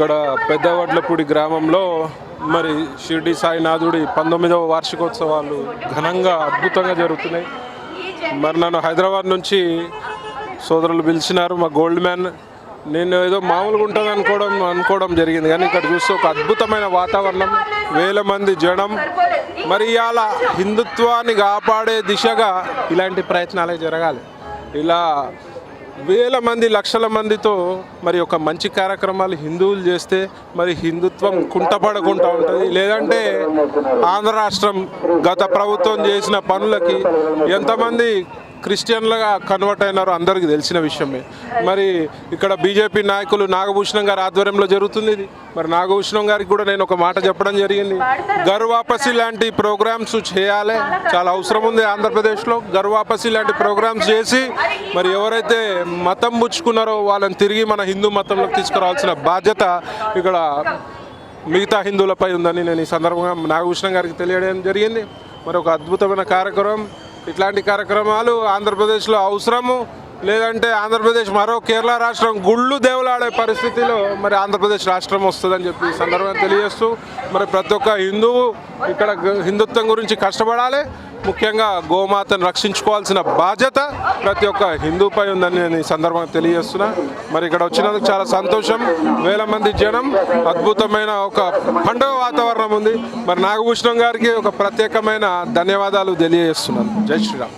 ఇక్కడ పెద్దవడ్లపూడి గ్రామంలో మరి షిర్డి సాయినాథుడి పంతొమ్మిదవ వార్షికోత్సవాలు ఘనంగా అద్భుతంగా జరుగుతున్నాయి. మరి నన్ను హైదరాబాద్ నుంచి సోదరులు పిలిచినారు మా గోల్డ్ మ్యాన్. నేను ఏదో మామూలుగా ఉంటుంది అనుకోవడం అనుకోవడం జరిగింది కానీ ఇక్కడ చూస్తే ఒక అద్భుతమైన వాతావరణం వేల మంది జనం. మరి ఇవాళ హిందుత్వాన్ని కాపాడే దిశగా ఇలాంటి ప్రయత్నాలే జరగాలి. ఇలా వేల మంది లక్షల మందితో మరి ఒక మంచి కార్యక్రమాలు హిందువులు చేస్తే మరి హిందుత్వం కుంటపడకుండా ఉంటుంది. లేదంటే ఆంధ్ర రాష్ట్రం గత ప్రభుత్వం చేసిన పనులకి ఎంతమంది క్రిస్టియన్లుగా కన్వర్ట్ అయినారో అందరికీ తెలిసిన విషయమే. మరి ఇక్కడ బీజేపీ నాయకులు నాగభూషణం గారి ఆధ్వర్యంలో జరుగుతుంది ఇది. మరి నాగభూషణం గారికి కూడా నేను ఒక మాట చెప్పడం జరిగింది. గర్వాపసి లాంటి ప్రోగ్రామ్స్ చేయాలి. చాలా అవసరం ఉంది ఆంధ్రప్రదేశ్లో. గర్వాపసి లాంటి ప్రోగ్రామ్స్ చేసి మరి ఎవరైతే మతం పుచ్చుకున్నారో వాళ్ళని తిరిగి మన హిందూ మతంలోకి తీసుకురావాల్సిన బాధ్యత ఇక్కడ మిగతా హిందువులపై ఉందని నేను ఈ సందర్భంగా నాగభూషణం గారికి తెలియడం జరిగింది. మరి ఒక అద్భుతమైన కార్యక్రమం. ఇట్లాంటి కార్యక్రమాలు ఆంధ్రప్రదేశ్లో అవసరము. లేదంటే ఆంధ్రప్రదేశ్ మరో కేరళ రాష్ట్రం గుళ్ళు దేవులాడే పరిస్థితిలో మరి ఆంధ్రప్రదేశ్ రాష్ట్రం వస్తుందని చెప్పి సందర్భంగా తెలియజేస్తూ మరి ప్రతి ఒక్క హిందువు ఇక్కడ హిందుత్వం గురించి కష్టపడాలి. ముఖ్యంగా గోమాతను రక్షించుకోవాల్సిన బాధ్యత ప్రతి ఒక్క హిందూపై ఉందని నేను ఈ సందర్భంగా తెలియజేస్తున్నా. మరి ఇక్కడ వచ్చినందుకు చాలా సంతోషం. వేల మంది జనం అద్భుతమైన ఒక పండుగ వాతావరణం ఉంది. మరి నాగభూషణం గారికి ఒక ప్రత్యేకమైన ధన్యవాదాలు తెలియజేస్తున్నాను. జై శ్రీరామ్.